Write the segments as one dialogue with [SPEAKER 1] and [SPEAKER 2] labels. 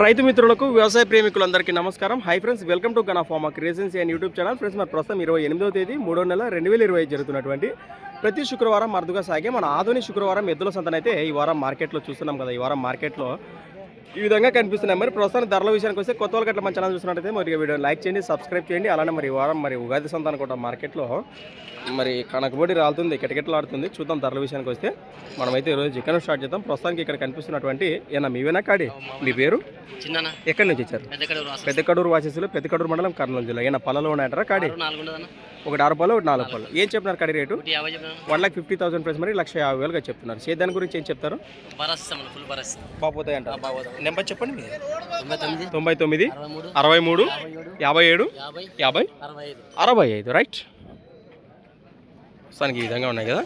[SPEAKER 1] రైతు మిత్రులకు వ్యవసాయ ప్రేమికులందరికీ నమస్కారం. Hi friends welcome to Gana pharma creations and YouTube channel friends మన ప్రస్తుతం ఇరవై ఎనిమిదవ తేదీ మూడో నెల రెండు వేల ఇరవై జరుగుతున్నటువంటి ప్రతి శుక్రవారం అరుదుగా సాగే మన ఆధునిక శుక్రవారం ఎద్దుల సంతనైతే ఈ వారం మార్కెట్లో చూస్తున్నాం కదా. ఈ వారం మార్కెట్లో ఈ విధంగా కనిపిస్తున్నాయి. మరి ప్రస్తుతం ధరల విషయానికి వస్తే కొత్త వాళ్ళకి మన ఛానల్ చూసినట్టయితే మరి వీడియో లైక్ చేయండి సబ్స్క్రైబ్ చేయండి. అలానే మరి ఈ వారం మరి ఉగాది సంతానం కూడా మార్కెట్లో మరి కనకబడి రాలుతుంది కిటకిటలాడుతుంది. చూద్దాం ధరల విషయానికి వస్తే మనమైతే ఈరోజు చికెన్ స్టార్ట్ చేద్దాం. ప్రస్తుతానికి ఇక్కడ కనిపిస్తున్నటువంటి ఏనా మీవేనా కాడి? మీ పేరు? ఎక్కడి నుంచి వచ్చారు? పెద్ద కడూరు వాసేసులు పెద్ద కడూరు మండలం కర్నూలు జిల్లా. ఏనా పళ్ళలో ఉన్నాయంటారా కాడి? ఒకటి ఆరు పళ్ళు ఒకటి నాలుగు పళ్ళు ఏం చెప్తున్నారు కాడి rate? One lakh fifty thousand price మరి లక్ష యాభై వేలుగా చెప్తున్నారు. సేద్యాన్ని గురించి ఏం చెప్తారు? అంటారు.
[SPEAKER 2] బాగోదాం
[SPEAKER 1] నెంబర్ చెప్పండి.
[SPEAKER 2] తొంభై తొమ్మిది అరవై మూడు యాభై ఏడు
[SPEAKER 1] యాభై
[SPEAKER 2] అరవై ఐదు
[SPEAKER 1] రైట్? ప్రస్తుతానికి ఈ విధంగా ఉన్నాయి కదా?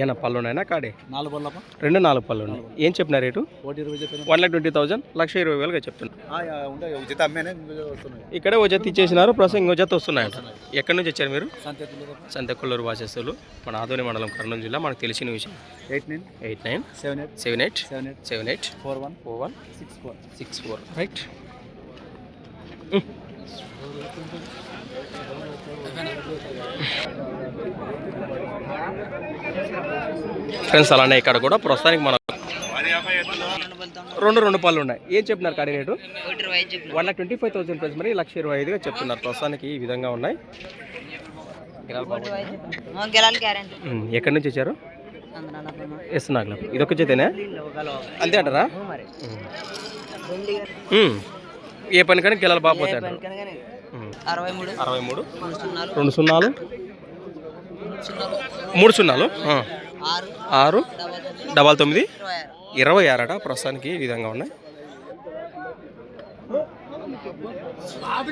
[SPEAKER 1] ఏనా పళ్ళు ఉన్నాయన్నా కాడే?
[SPEAKER 2] నాలుగు బల్లప
[SPEAKER 1] రెండు నాలుగు పళ్ళు ఉన్నాయి ఏం చెప్పిన rate? One lakh twenty thousand లక్ష ఇరవై వేలుగా
[SPEAKER 2] వస్తున్నాయి.
[SPEAKER 1] ఇక్కడే ఓ జత ఇచ్చేసినారు ప్రస్తుతం ఇంకో జత వస్తున్నాయంట. ఎక్కడి నుంచి వచ్చారు మీరు? సంతకొల్లూరు వాసేస్తులు మన ఆదోని మండలం కర్నూలు జిల్లా మనకు తెలిసిన విషయం.
[SPEAKER 2] Eight nine.
[SPEAKER 1] Eight nine.
[SPEAKER 2] Seven eight.
[SPEAKER 1] Seven eight.
[SPEAKER 2] Seven eight.
[SPEAKER 1] Seven eight.
[SPEAKER 2] Four one.
[SPEAKER 1] Four one.
[SPEAKER 2] Six four.
[SPEAKER 1] Six four. Right. Friends అలానే ఇక్కడ కూడా ప్రస్తుతానికి మన రెండు రెండు పళ్ళు ఉన్నాయి. ఏం చెప్పినారు కాడి rate? One lakh twenty five thousand price మరి లక్ష ఇరవై ఐదుగా చెప్తున్నారు. ప్రస్తుతానికి ఈ విధంగా ఉన్నాయి. ఎక్కడి నుంచి వచ్చారు? ఎస్ నాగలం ఇదొక చేతేనే? అంతే అంటారా. ఏ పని కానీ గెలాలి బాగా పోతాయి.
[SPEAKER 3] అరవై మూడు.
[SPEAKER 1] అరవై రెండు సున్నాలు? మూడు సున్నాలు.
[SPEAKER 3] ఆరు. డబల్ తొమ్మిది. ఇరవై ఆరు
[SPEAKER 1] ఇరవై ఆరట ప్రస్తుతానికి ఈ విధంగా ఉన్నాయి.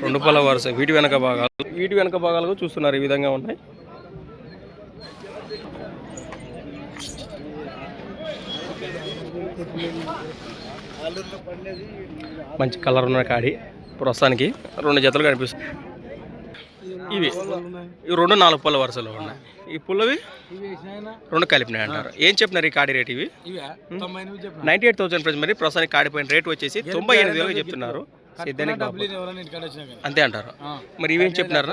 [SPEAKER 1] రెండు పళ్ళ వరుస. వీటి వెనక భాగాలు. వీటి వెనక భాగాలు చూస్తున్నారు ఈ విధంగా ఉన్నాయి. మంచి కలర్ ఉన్న కాడి ప్రస్తుతానికి రెండు జతలు కనిపిస్తాయి ఇవి. ఇవి రెండు నాలుగు పళ్ళ వరుసలో ఉన్నాయి. ఈ పుల్లవి రెండు కలిపినాయి అంటారు. ఏం చెప్పినారు ఈ కాడి రేట్ ఇవి? నైన్టీ ఎయిట్ థౌసండ్ ప్రైస్ మరి ప్రస్తుతానికి కాడిపోయిన రేట్ వచ్చేసి తొంభై ఎనిమిది వేలుగా చెప్తున్నారు. అంతే అంటారు. మరి ఇవేం చెప్పినారు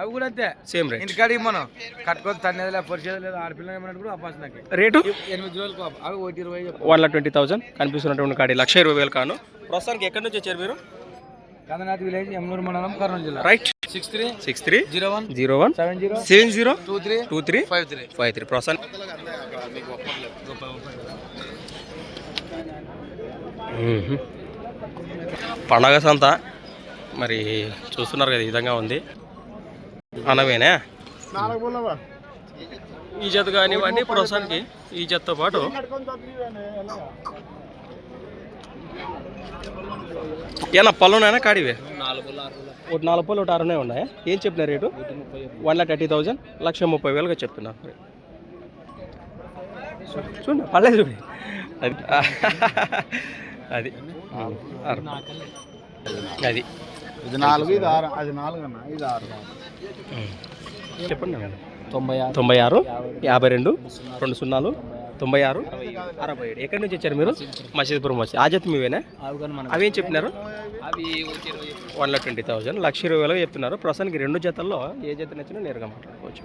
[SPEAKER 2] అవి కూడా అంతే.
[SPEAKER 1] సేమ్ రేట్
[SPEAKER 2] ఇంటికాడికి మనం కట్టుకొని తన్నేది లేదు పరిచయం లేదు ఆడపిల్ల ఏమన్నట్టు కూడా అప్పాసినకి
[SPEAKER 1] రేటు
[SPEAKER 2] ఎనిమిది రోజులకు అవి ఒకటి ఇరవై చెప్పు.
[SPEAKER 1] One lakh twenty thousand. కనిపిస్తున్నటువంటి కాడి లక్ష ఇరవై వేలు కాను. ప్రస్తుతానికి ఎక్కడి నుంచి వచ్చారు మీరు?
[SPEAKER 2] కందనాథ్ విలేజ్ ఎమ్నూరు మండలం కర్నూలు జిల్లా.
[SPEAKER 1] Right
[SPEAKER 2] six three
[SPEAKER 1] six three
[SPEAKER 2] zero one
[SPEAKER 1] zero one
[SPEAKER 2] seven zero
[SPEAKER 1] seven zero
[SPEAKER 2] two three
[SPEAKER 1] two three
[SPEAKER 2] five three
[SPEAKER 1] five three ప్రస్తుతానికి. పండగ సంత. మరి చూస్తున్నారు కదా ఈ విధంగా ఉంది. అనవేనా? ఈ జత కానివ్వండి ప్రస్తుతానికి ఈ జతతో పాటు. ఏనా పళ్ళున్నాయనా కాడివే? ఒకటి నాలుగు పళ్ళు ఒకటి ఆరునే ఉన్నాయా? ఏం చెప్పిన rate? One lakh thirty thousand లక్ష ముప్పై వేలుగా చెప్తున్నారు చూడండి పర్లేదు. చూడండి అది అది. అది.
[SPEAKER 2] ఇది నాలుగు ఇది ఆరు అది నాలుగు అన్న ఇది ఆరు.
[SPEAKER 1] చెప్పండి.
[SPEAKER 2] తొంభై ఆరు.
[SPEAKER 1] తొంభై ఆరు యాభై రెండు రెండు సున్నాలు తొంభై ఆరు అరవై ఏడు. ఎక్కడి నుంచి వచ్చారు మీరు? మసీద్పురం వచ్చి ఆ జత మీవేనా?
[SPEAKER 2] అవి
[SPEAKER 1] ఏం చెప్పినారు?
[SPEAKER 2] అవి
[SPEAKER 1] వన్ లాక్ ట్వంటీ థౌజండ్ లక్ష ఇరవై వేలుగా చెప్తున్నారు. ప్రస్తుతానికి రెండు జతల్లో ఏ జత నచ్చినా నేరుగా మాట్లాడుకోవచ్చు.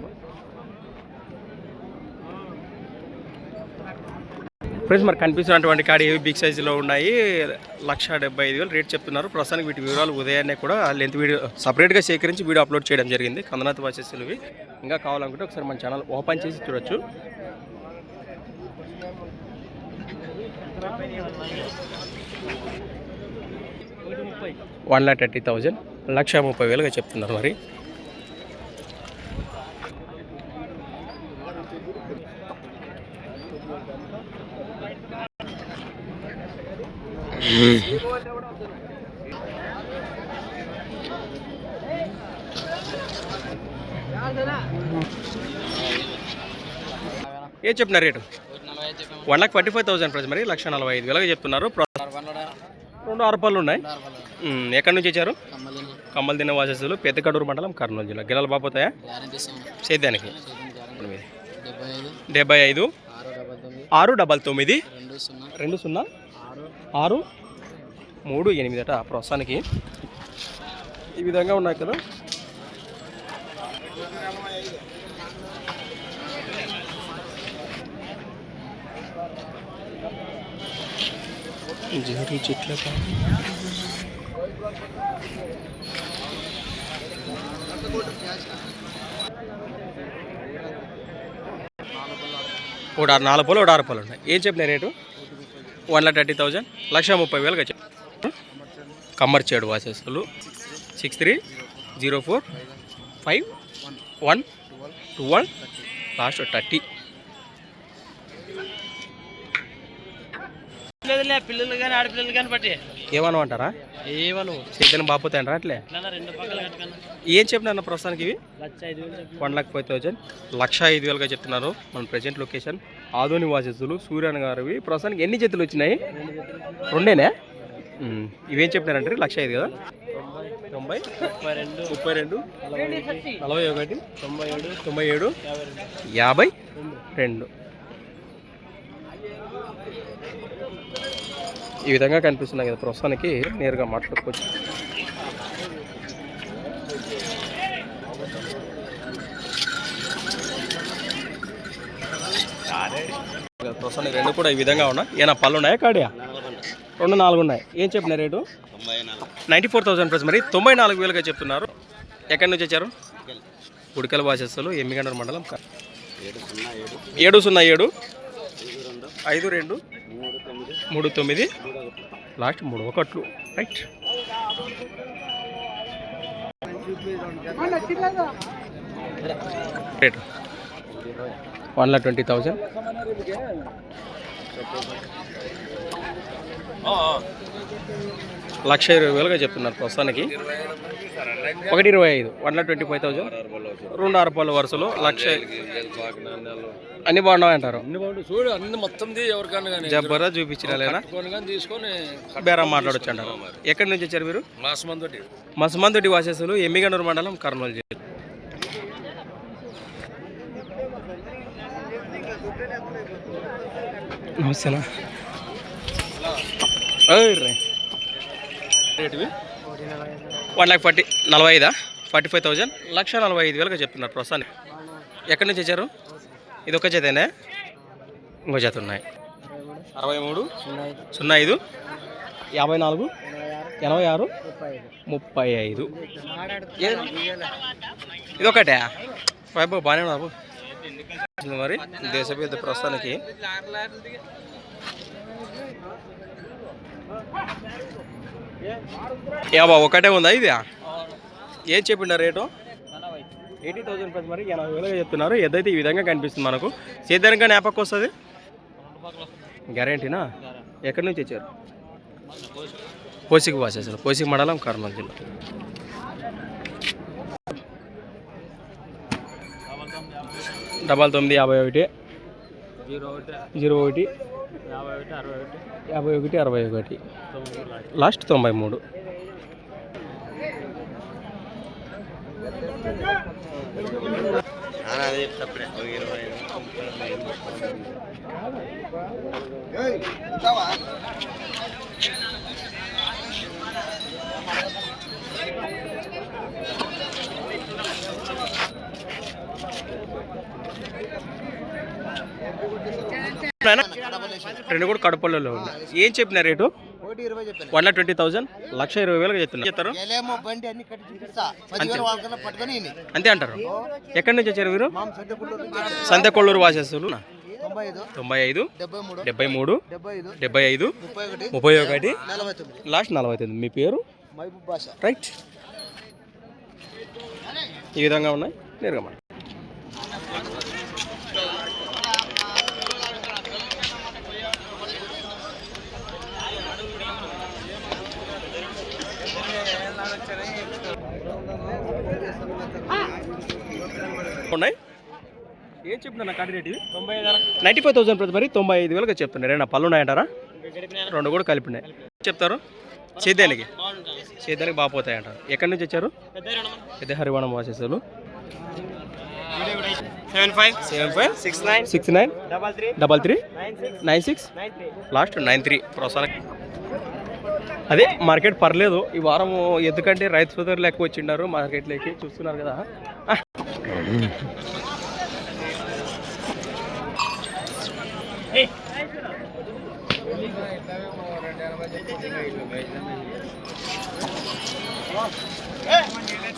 [SPEAKER 1] ఫ్రెండ్స్ మరి కనిపిస్తున్నటువంటి కాడి ఏవి బిగ్ సైజులో ఉన్నాయి? లక్ష డెబ్బై ఐదు వేలు రేట్ చెప్తున్నారు. ప్రస్తుతానికి వీటి వివరాలు ఉదయాన్నే కూడా లెంత్ వీడియో సపరేట్గా సేకరించి వీడియో అప్లోడ్ చేయడం జరిగింది. కందనాథ్ వాచెస్లువి ఇంకా కావాలనుకుంటే ఒకసారి మన ఛానల్ ఓపెన్ చేసి చూడొచ్చు. వన్ ల్యాక్ థర్టీ థౌజండ్ లక్ష ముప్పై వేలుగా చెప్తున్నారు మరి. ఏ చెప్పిన rate? One lakh forty five thousand price మరి లక్ష నలభై ఐదు వేలగా చెప్తున్నారు. రెండు రెండు ఆరుపాలు ఉన్నాయి. ఎక్కడి నుంచి వచ్చారు? కమ్మల్ దిన వాసస్సులు పెద్దకడూరు మండలం కర్నూలు జిల్లా. గిన్నెలు బాపోతాయా సేద్యానికి.
[SPEAKER 2] డెబ్బై ఐదు. ఆరు
[SPEAKER 1] డబల్ తొమ్మిది.
[SPEAKER 2] రెండు సున్నా. ఆరు
[SPEAKER 1] మూడు ఎనిమిది అట ప్రస్తుతానికి ఈ విధంగా ఉన్నాయి కదా. జరి చెట్ల ఒకటి ఆరు నాలుగు పూలు ఒకటి ఆరు పూలు ఉన్నాయి. ఏం చెప్పిన rate? One lakh thirty thousand లక్ష ముప్పై వేలకు వచ్చాయి. Kammarchedu వాసెస్లు six three zero four five one twelve last thirty.
[SPEAKER 2] పిల్లలు కానీ ఆడపిల్లలు కానీ బట్టి
[SPEAKER 1] ఏమను అంటారా?
[SPEAKER 2] ఏమను.
[SPEAKER 1] చేతను బాపోతే అంటారా అట్లే ఏం చెప్పినారు ప్రస్తుతానికి ఇవి? One lakh five thousand. లక్ష ఐదు వేలుగా చెప్తున్నారు మన ప్రజెంట్ లొకేషన్ ఆధోని వాసెస్లు సూర్యన్ గారివి. ప్రస్తుతానికి ఎన్ని జతలు వచ్చినాయి? రెండేనా? ఇవేం చెప్పినారంటే లక్ష ఐదు కదా? తొంభై
[SPEAKER 2] ముప్పై రెండు.
[SPEAKER 1] ముప్పై రెండు. నలభై ఒకటి.
[SPEAKER 2] తొంభై ఏడు.
[SPEAKER 1] తొంభై ఏడు.
[SPEAKER 2] యాభై. రెండు
[SPEAKER 1] యాభై రెండు ఈ విధంగా కనిపిస్తున్నాయి కదా ప్రస్తుతానికి నేరుగా మాట్లాడుకోవచ్చు. ప్రస్తుతానికి రెండు కూడా ఈ విధంగా ఉన్నాయి. ఏనా పళ్ళు ఉన్నాయా కాడియా? రెండు నాలుగు ఉన్నాయి ఏం చెప్పిన rate? Ninety four thousand plus. మరి తొంభై నాలుగు వేలుగా చెప్తున్నారు. ఎక్కడి నుంచి వచ్చారు? ఉడికల బాసెస్లు ఎమ్మిగండర మండలం. ఏడు సున్నా ఏడు. ఐదు రెండు. మూడు తొమ్మిది. లాస్ట్ మూడు ఒకట్లు. Right one lakh twenty thousand లక్ష ఇరవై వేలుగా చెప్తున్నారు ప్రస్తుతానికి. ఒకటి ఇరవై ఐదు one lakh twenty five thousand రెండు అరపాల వరుసలో లక్ష అన్ని బాగున్నాయి అంటారు.
[SPEAKER 2] చూడు అన్ని మొత్తం ఎవరికన్నా కానీ
[SPEAKER 1] జబ్బరా చూపించిన
[SPEAKER 2] తీసుకొని
[SPEAKER 1] బేరం మాట్లాడొచ్చు అంటారు. ఎక్కడి నుంచి వచ్చారు మీరు?
[SPEAKER 2] మాసం తోటి
[SPEAKER 1] మసమంతుడి వాసేసులు ఎమ్మిగనూరు మండలం కర్నూలు జిల్లా. నమస్తేనా. రేటువి వన్ ల్యాక్ ఫార్టీ నలభై ఐదా? ఫార్టీ ఫైవ్ థౌజండ్ లక్ష నలభై ఐదు వేలుగా చెప్తున్నారు ప్రస్తుతానికి. ఎక్కడి నుంచి వచ్చారు? ఇది ఒక జతేనే? ఇంకో జత ఉన్నాయి. అరవై మూడు సున్నా ఐదు యాభై నాలుగు ఎనభై ఆరు ముప్పై ఐదు. ఇది ఒకటే బాబు బాగానే ఉన్నా బాబు. మరి దేశ పెద్ద ప్రస్తుతానికి యాబా ఒకటే ఉందా ఇది ఏం చెప్పిండ రేటు? ఎయిటీ థౌసండ్ ప్రైస్ మరి ఎనభై వేలుగా చెప్తున్నారు. ఏదైతే ఈ విధంగా కనిపిస్తుంది మనకు సేద్యానికి జ్ఞాపకం వస్తుంది? గ్యారంటీనా? ఎక్కడి నుంచి వచ్చారు? పోసికి వాసేసారు పోసికి మండలం కర్నూలు జిల్లా. డబల్ తొమ్మిది యాభై ఒకటి.
[SPEAKER 2] జీరో ఒకటి
[SPEAKER 1] ఒకటి.
[SPEAKER 2] యాభై ఒకటి అరవై ఒకటి. లాస్ట్
[SPEAKER 1] తొంభై మూడు. రెండు కూడా కడపల్లలో ఉన్నాయి. ఏం చెప్పిన రేటు?
[SPEAKER 4] ఒకటి ఇరవై చెప్పాను.
[SPEAKER 1] వన్ లాక్ ట్వంటీ థౌసండ్ లక్ష ఇరవై వేలుగా చెప్తున్నారు చెప్తారు
[SPEAKER 4] ఏలేమో బండి అన్ని కట్టి చూపిస్తా. పదివేలు వాళ్ళకన్నా పట్టుకొని ఇన్ని.
[SPEAKER 1] అంతే అంటారు. ఎక్కడి నుంచి వచ్చారు మీరు?
[SPEAKER 4] మామ నుంచి.
[SPEAKER 1] సంతకొల్లూరు వాసేస్తులు
[SPEAKER 4] తొంభై ఐదు
[SPEAKER 1] తొంభై ఐదు
[SPEAKER 4] డెబ్బై మూడు
[SPEAKER 1] డెబ్బై మూడు
[SPEAKER 4] డెబ్బై ఐదు
[SPEAKER 1] డెబ్బై ఐదు
[SPEAKER 4] ముప్పై ఒకటి
[SPEAKER 1] ముప్పై ఒకటి
[SPEAKER 4] నలభై తొమ్మిది
[SPEAKER 1] లాస్ట్ నలభై తొమ్మిది మీ పేరు?
[SPEAKER 4] మహబూబ్
[SPEAKER 1] రైట్. ఈ విధంగా ఉన్నాయి. నేరుగా మనం ఉన్నాయి? ఏం చెప్తున్నా కాటి రేటు
[SPEAKER 2] తొంభై ఐదు
[SPEAKER 1] నైంటీ ఫైవ్ థౌసండ్ ప్రతి మరి తొంభై ఐదు వేలుగా చెప్తున్నారు ఏనా పళ్ళు ఉన్నాయంటారా రెండు కూడా కలిపినాయి. చెప్తారు? సేద్యానికి సేద్యానికి బాగా పోతాయి అంటారు ఎక్కడి నుంచి వచ్చారు? పెద్ద హరివాణం వాసేసారు
[SPEAKER 2] seven five.
[SPEAKER 1] Seven five.
[SPEAKER 2] Six nine.
[SPEAKER 1] Six nine.
[SPEAKER 2] Double three.
[SPEAKER 1] Double three.
[SPEAKER 2] Nine six.
[SPEAKER 1] Last nine three. ప్రస్తుతానికి అదే మార్కెట్ పర్లేదు. ఈ వారం ఎందుకంటే రైతు సోదరులు ఎక్కువ వచ్చిండారు మార్కెట్లోకి చూస్తున్నారు కదా.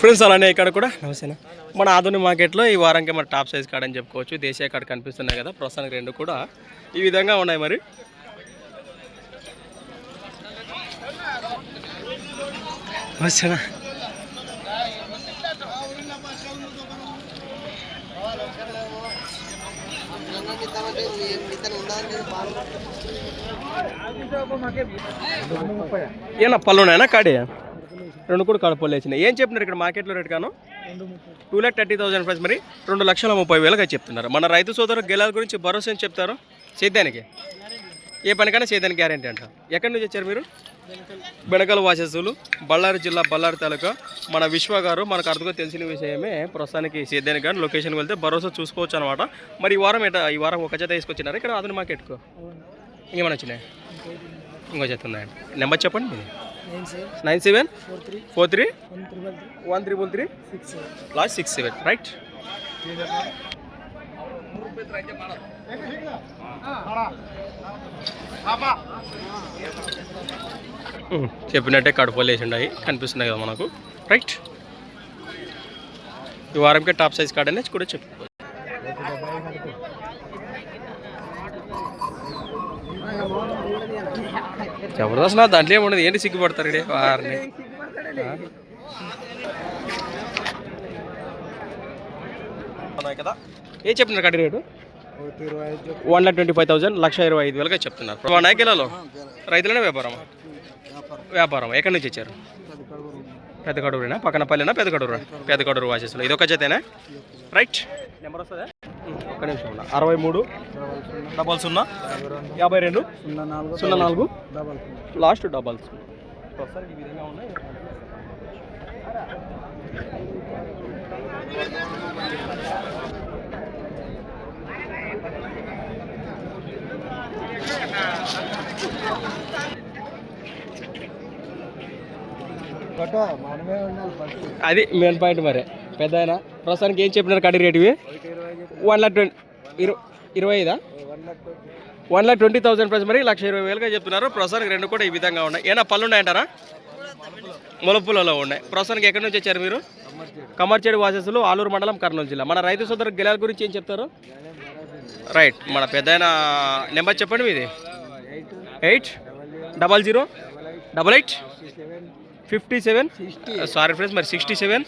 [SPEAKER 1] ఫ్రెండ్స్ అలానే ఇక్కడ కూడా నమస్తేనా. మన ఆధునిక మార్కెట్లో ఈ వారానికి మన టాప్ సైజ్ కాడని అని చెప్పుకోవచ్చు. దేశీయ కాడ కనిపిస్తున్నాయి కదా ప్రస్తుతానికి రెండు కూడా. ఈ విధంగా ఉన్నాయి మరి. నమస్తేనా. ఏనా పళ్ళు ఉన్నాయనా? కాడి? రెండు కూడా కాడ పళ్ళు వేసినాయి. ఏం చెప్పినారు ఇక్కడ మార్కెట్లో రేట్ కాను two lakh thirty thousand price మరి. రెండు లక్షల ముప్పై వేలుగా చెప్తున్నారు. మన రైతు సోదరు గెలాల గురించి భరోసా అని చెప్తారు? సేద్యానికి ఏ పనికైనా సేద్యానికి గ్యారంటీ అంట. ఎక్కడి నుంచి వచ్చారు మీరు? బెనకల వాసస్సులు బళ్ళారి జిల్లా బళ్ళారి తాలూకా మన విశ్వ గారు మనకు అర్థంగా తెలిసిన విషయమే ప్రస్తుతానికి సేద్యానికి కానీ లొకేషన్కి వెళ్తే భరోసా చూసుకోవచ్చు అనమాట మరి ఈ వారం ఎట ఈ వారం ఒక జత తీసుకొచ్చినారు? ఇక్కడ ఆధునిక మార్కెట్కు ఇంకేమైనా వచ్చినాయి? ఇంకో జత ఉన్నాయండి నెంబర్ చెప్పండి మీది nine seven. Four three. One triple three. Last six seven. Right. చెప్పినట్టే కడుపులు వేసి ఉన్నాయి కనిపిస్తున్నాయి కదా మనకు. రైట్ ఈ వారంకే టాప్ సైజ్ కార్డ్ అనేది కూడా చెప్పు జబర్దస్త్ నా దాంట్లో ఏముండదు? ఏంటి సిగ్గుపడతారు ఇడే వారిని. కదా? ఏం చెప్తున్నారు కడి rate? One lakh twenty five thousand లక్ష ఇరవై ఐదు వేలుగా చెప్తున్నారు. వన్ కిలోలో రైతులనే వ్యాపారం. వ్యాపారం ఎక్కడి నుంచి వచ్చారు? పెద్ద కడూరేనా? పక్కన పల్లెనా? పెద్ద కడూరు? పెద్ద కడూరు వాసేసులో ఇది ఒక జతేనా? రైట్ నెంబర్ వస్తుందా? ఒక్క నిమిషం ఉన్నా అరవై మూడు డబల్ సున్నా యాభై రెండు సున్నా నాలుగు లాస్ట్ డబల్స్ ప్రస్తుతానికి ఈ విధంగా ఉన్నాయి. అది మెయిన్ పాయింట్ మరి. పెద్ద ఆయన ప్రస్తుతానికి ఏం చెప్పినారు కడి రేట్ వన్ లాక్ ట్వంటీ ఇరవై ఇరవై ఐదా? One lakh twenty. Thousand price మరి లక్ష ఇరవై వేలుగా చెప్తున్నారు. ప్రస్తుతానికి రెండు కూడా ఈ విధంగా ఉన్నాయి. ఏనా పళ్ళు ఉన్నాయంటారా ములపులలో ఉన్నాయి. ప్రస్తుతానికి ఎక్కడి నుంచి వచ్చారు మీరు? కమర్చేడు. వాసస్సులు ఆలూరు మండలం కర్నూలు జిల్లా. మన రైతు సోదరు గెలాల గురించి ఏం చెప్తారు? రైట్. మన పెద్ద నెంబర్ చెప్పండి మీది. Eight double zero double eight fifty seven sorry friends మరి sixty seven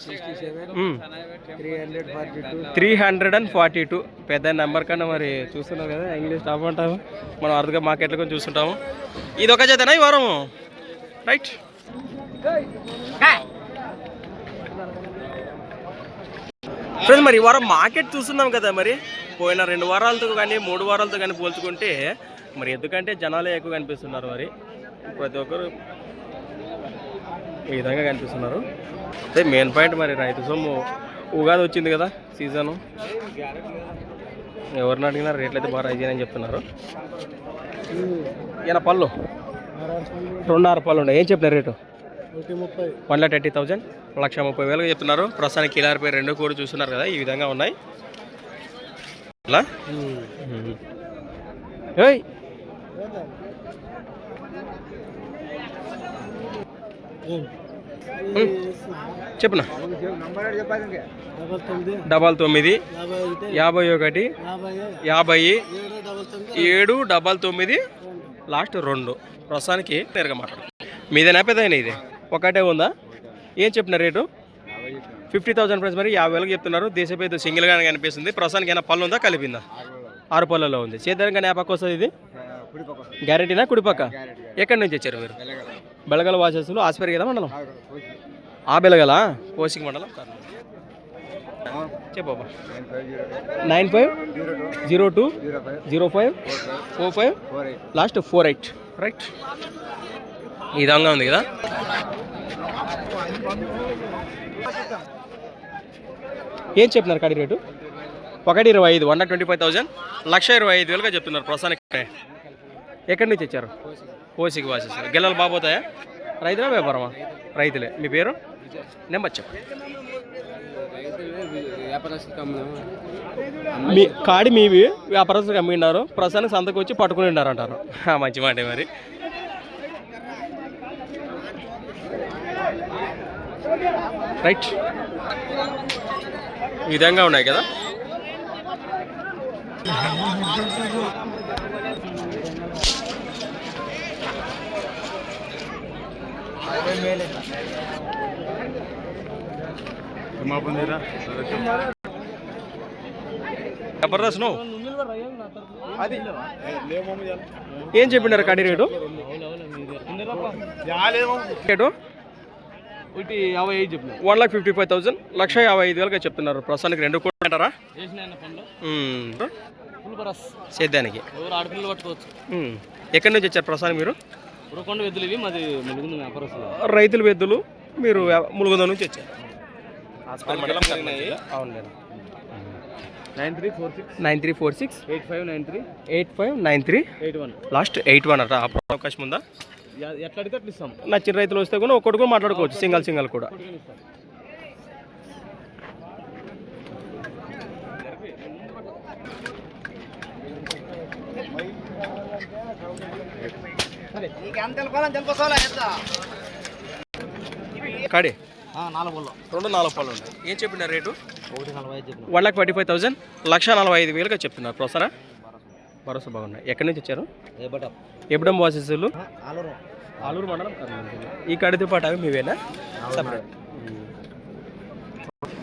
[SPEAKER 1] three hundred and forty two పెద్ద నెంబర్ కన్నా మరి చూస్తున్నాం కదా ఇంగ్లీష్ టాప్ అంటాము మనం అర్థంగా మార్కెట్లో కొంచెం చూస్తుంటాము. ఇది ఒక చేతనా ఈ వారం రైట్ ఫ్రెండ్స్ మరి ఈ వారం మార్కెట్ చూస్తున్నాం కదా మరి. పోయిన రెండు వారాలతో కానీ మూడు వారాలతో కానీ పోల్చుకుంటే మరి ఎందుకంటే జనాలే ఎక్కువ కనిపిస్తున్నారు మరి. ప్రతి ఒక్కరు ఈ విధంగా కనిపిస్తున్నారు. అదే మెయిన్ పాయింట్ మరి రైతు సొమ్ము ఉగాది వచ్చింది కదా సీజను ఎవరిని అడిగినా రేట్లు అయితే బాగా రైజ్ అని చెప్తున్నారు. ఈయన పళ్ళు. రెండున్నర పళ్ళు ఉన్నాయి. ఏం చెప్పినారు rate? One lakh thirty thousand లక్ష ముప్పై వేలుగా చెప్తున్నారు. ప్రస్తుతానికి కిలార్ పేరు రెండు కూడా చూస్తున్నారు కదా ఈ విధంగా ఉన్నాయి. అలా ఏయ్! చెప్పునా? డబల్ తొమ్మిది యాభై ఒకటి యాభై ఏడు డబల్ తొమ్మిది లాస్ట్ రెండు. ప్రస్తుతానికి నేరుగా మాట్లాడు మీదేనా పెద్దయినా ఇది? ఒకటే ఉందా? ఏం చెప్పిన రేటు? ఫిఫ్టీ థౌసండ్ ప్రైస్ మరి యాభై వేలకు చెప్తున్నారు. దేశపేద సింగిల్గానే కనిపిస్తుంది. ప్రస్తుతానికి ఏమైనా పళ్ళు ఉందా? కలిపిందా? ఆరు పళ్ళలో ఉంది. చేద్దాం కానీ వస్తుంది ఇది. గ్యారెంటీనా కుడిపక్క? ఎక్కడి నుంచి వచ్చారు మీరు? బెళగల వాసస్సులు ఆస్పరి కదా మండలం ఆ బెలగల? కోసిక మండలం? చెప్పబ్బా nine five zero two. Zero five. Four five. Last four eight. Right. ఈ విధంగా ఉంది కదా? ఏం చెప్పినారు కడి రేటు? ఒకటి ఇరవై ఐదు వన్ ట్వంటీ ఫైవ్ థౌసండ్ లక్ష ఇరవై ఐదు వేలుగా చెప్తున్నారు ప్రస్తుతానికి ఎక్కడి నుంచి వచ్చారు? కోసికి వాసేసారు గిల్లలు బాబోతాయా రైతులా వ్యాపారమా? రైతులే. మీ పేరు? నెంబర్ చెప్పండి. మీ కాడి మీవి వ్యాపారస్తులు అమ్మిన్నారు ప్రస్తుతానికి సంతకు వచ్చి పట్టుకుని ఉన్నారు అంటారు ఆ, మంచి మాట మరి. రైట్. ఈ విధంగా ఉన్నాయి కదా? జబర్దస్త్ నువ్వు? ఏం చెప్పినారు కడి రేటు? రేటు?
[SPEAKER 2] ఒకటి యాభై ఐదు చెప్పిన
[SPEAKER 1] one lakh fifty five thousand. లక్ష యాభై ఐదు వేలుగా చెప్తున్నారు. ప్రస్తుతానికి రెండు కూడా అంటారా? సేద్యానికి. ఎక్కడి నుంచి వచ్చారు ప్రస్తుతానికి మీరు?
[SPEAKER 2] ఉరకొండ వెద్దులు ఇవి మాది ములుగుంది వ్యాపారస్తులు.
[SPEAKER 1] రైతుల పెద్దలు మీరు ములుగుంద నుంచి వచ్చారు. అవును
[SPEAKER 2] nine three four six.
[SPEAKER 1] Nine three four six.
[SPEAKER 2] Eight five nine three.
[SPEAKER 1] Eight five nine three.
[SPEAKER 2] Eight one.
[SPEAKER 1] Last eight one అట. అవకాశం ఉందా?
[SPEAKER 2] ఎట్లా అడిగితే అట్లా ఇస్తాం.
[SPEAKER 1] నచ్చిన రైతులు వస్తే కూడా ఒక్కటి కూడా మాట్లాడుకోవచ్చు. సింగల్ సింగల్ కూడా. కాడి?
[SPEAKER 4] నాలుగు పళ్ళు.
[SPEAKER 1] రెండు నాలుగు పళ్ళు ఉన్నాయి ఏం చెప్పినారు రేటు?
[SPEAKER 4] ఒకటి నలభై ఐదు చెప్పిన
[SPEAKER 1] one lakh forty five thousand లక్ష నలభై ఐదు వేలుగా చెప్తున్నారు. ప్రొసరా భరోసా బాగున్నాయి. ఎక్కడి నుంచి వచ్చారు? ఎప్పుడం వాసేసులు
[SPEAKER 4] ఆలూరు.
[SPEAKER 1] ఆలూరు మండలం. ఈ కడితో పాటు అవి మీవేనా? సపరేట్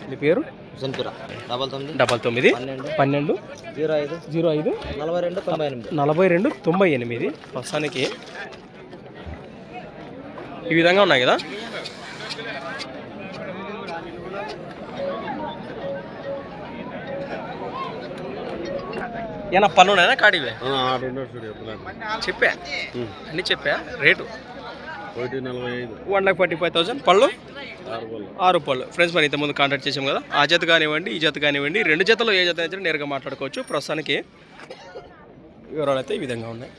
[SPEAKER 1] మీ పేరు?
[SPEAKER 4] డబల్ తొమ్మిది.
[SPEAKER 1] డబల్ తొమ్మిది.
[SPEAKER 4] పన్నెండు.
[SPEAKER 1] పన్నెండు.
[SPEAKER 4] జీరో ఐదు.
[SPEAKER 1] జీరో ఐదు.
[SPEAKER 4] నలభై రెండు తొంభై ఎనిమిది.
[SPEAKER 1] నలభై రెండు తొంభై ఎనిమిది. ప్రస్తుతానికి ఈ విధంగా ఉన్నాయి కదా? ఏనా పన్ను ఉన్నాయా? కాడివే? చెప్పా. అన్ని చెప్పా. రేటు?
[SPEAKER 2] ఒకటి నలభై ఐదు.
[SPEAKER 1] One lakh forty five thousand పళ్ళు? ఆరు పళ్ళు. ఫ్రెండ్స్ మరి ఇంతకుముందు కాంటాక్ట్ చేసాం కదా? ఆ జత కానివ్వండి ఈ జత కానివ్వండి రెండు జతలు ఏ జత అయితే నేరుగా మాట్లాడుకోవచ్చు. ప్రస్తుతానికి వివరాలు అయితే ఈ విధంగా ఉన్నాయి.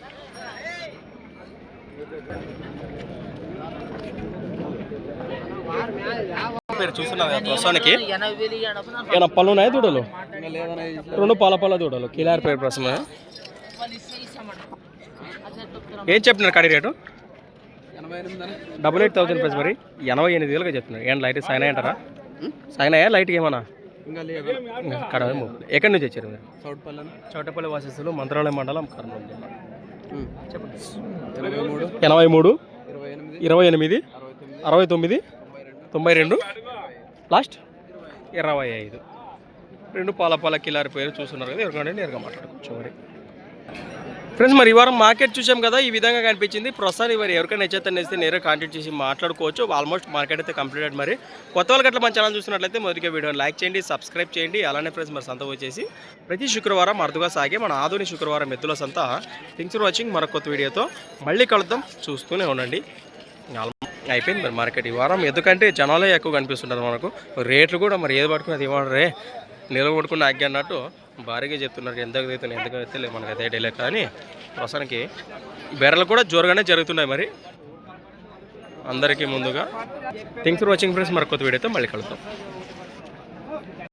[SPEAKER 1] మీరు చూస్తున్నారు కదా ప్రస్తుతానికి? ఏమైనా పళ్ళు ఉన్నాయా దూడలు? రెండు పాల పాల దూడలు. కిలారి పేరు ప్రస్తుతం. ఏం చెప్తున్నారు కడి rate? Double eight thousand price మరి. ఎనభై ఎనిమిది వేలుగా చెప్తున్నారు. ఏంటి లైట్ సాయినా అంటారా సాయినాయా లైట్కి ఏమన్నా?
[SPEAKER 2] ఇంకా.
[SPEAKER 1] ఎక్కడి నుంచి వచ్చారు మీరు?
[SPEAKER 2] చౌటపల్లి
[SPEAKER 1] చోటపల్లి వాసస్సులు మంత్రాలయం మండలం కర్నూలు జిల్లా. చెప్పండి. ఎనభై మూడు.
[SPEAKER 2] ఇరవై ఎనిమిది. అరవై తొమ్మిది
[SPEAKER 1] తొంభై రెండు. లాస్ట్? ఇరవై ఐదు. రెండు పాల పాల కిలారి పేరు చూస్తున్నారు కదా ఎవరికంటే నేరుగా మాట్లాడుకోవచ్చు మరి. ఫ్రెండ్స్ మరి ఈ వారం మార్కెట్ చూసాం కదా ఈ విధంగా కనిపించింది. ప్రస్తుతానికి మరి ఎవరికైనా నచ్చితే నేస్తే నేరుగా కాంటాక్ట్ చేసి మాట్లాడుకోవచ్చు. ఆల్మోస్ట్ మార్కెట్ అయితే కంప్లీట్ అయ్యి మరి. కొత్త వాళ్ళకి అట్లా మన ఛానల్ చూసినట్లయితే మొదటిగా వీడియోని లైక్ చేయండి సబ్స్క్రైబ్ చేయండి. అలానే ఫ్రెండ్స్ మరి సంత వచ్చేసి ప్రతి శుక్రవారం అరుదుగా సాగే మన ఆధునిక శుక్రవారం ఎద్దుల సంత. థింగ్స్ ఫర్ వాచింగ్ మరొక కొత్త వీడియోతో మళ్ళీ కలుద్దాం. చూస్తూనే ఉండండి. అయిపోయింది మరి మార్కెట్ ఈ వారం ఎందుకంటే జనాలే ఎక్కువ కనిపిస్తుంటారు మనకు. రేట్లు కూడా మరి ఏది పట్టుకుని అది ఇవ్వడరే నిలబడుకున్న ఆజ్ఞ అన్నట్టు భారీగా చెప్తున్నారు. ఎంతకు అయితే ఎందుకు అయితే లేదు మనకి అయితే ఐడియా లేదు. కానీ ప్రస్తుతానికి బెర్రలు కూడా జోరుగానే జరుగుతున్నాయి మరి. అందరికీ ముందుగా. Thanks for watching friends. మరి కొత్త వీడియోతో మళ్ళీ కలుద్దాం.